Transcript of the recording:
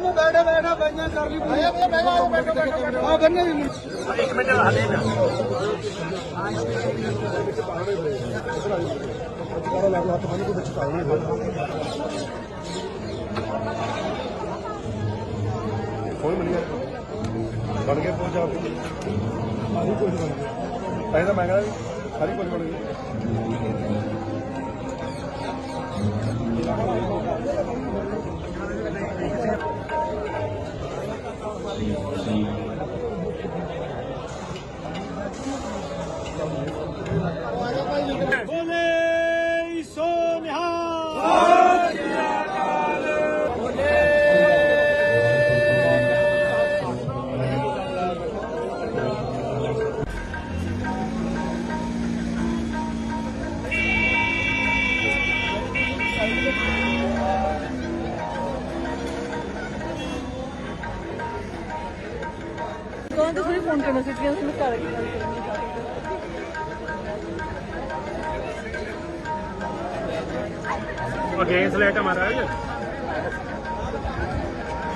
ਨੂੰ ਬੈਠਾ ਬੈਠਾ ਬੰਨਾਂ ਕਰ ਲਈ ਭਈਆ ਬੈਠੋ ਬੈਠੋ ਬੈਠੋ ਆ ਬੰਨੇ ਵੀ ਇੱਕ ਮਿੰਟ ਹਲੇ ਨਾ। ਕੋਈ ਬਣ ਗਿਆ ਬਣ ਕੇ ਪਹੁੰਚਾ ਸਾਰੀ ਕੁਝ ਬਣ ਗਿਆ ਪਹਿਲਾਂ ਮੈਂ ਕਹਿੰਦਾ ਵੀ ਸਾਰੀ ਕੁਝ ਬਣ ਗਈ। Volei, Sônia! ਕੌਣ ਤੇ ਥੋੜੀ ਫੋਨ ਕਰਨਾ ਸੀ ਕਿ ਉਸ ਨੂੰ ਘਰ ਕੀ ਗੱਲ ਕਰਨੀ